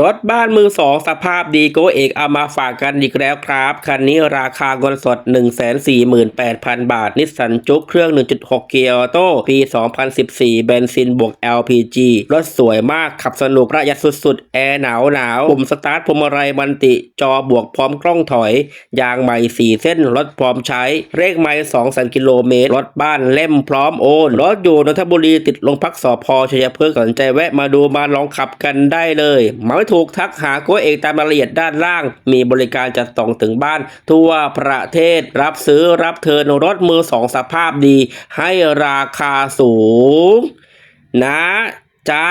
รถบ้านมือสองสภาพดีโกเอกเอามาฝากกันอีกแล้วครับ คันนี้ราคาเงินสด 148,000 บาท นิสสันจุกเครื่อง 1.6 เกียร์ออโต้ปี 2014 เบนซินบวก LPG รถสวยมากขับสนุกประหยัดสุดๆ แอร์หนาวหนาวปุ่มสตาร์ทพวงมาลัยมันติ จอบวกพร้อมกล้องถอย ยางใหม่ 4 เส้น รถพร้อมใช้ เลขไมล์2แสนกิโลเมตร รถบ้านเล่มพร้อมโอน รถอยู่นนทบุรีติดลงพักสอพอชัยพฤกษ์สนใจแวะมาดูมาลองขับกันได้เลยมาไม่ถูกทักหาโกเอกตามรายละเอียดด้านล่าง มีบริการจัดส่งถึงบ้าน ทั่วประเทศรับซื้อรับเทิร์นรถมือสองสภาพดี ให้ราคาสูง นะจ้า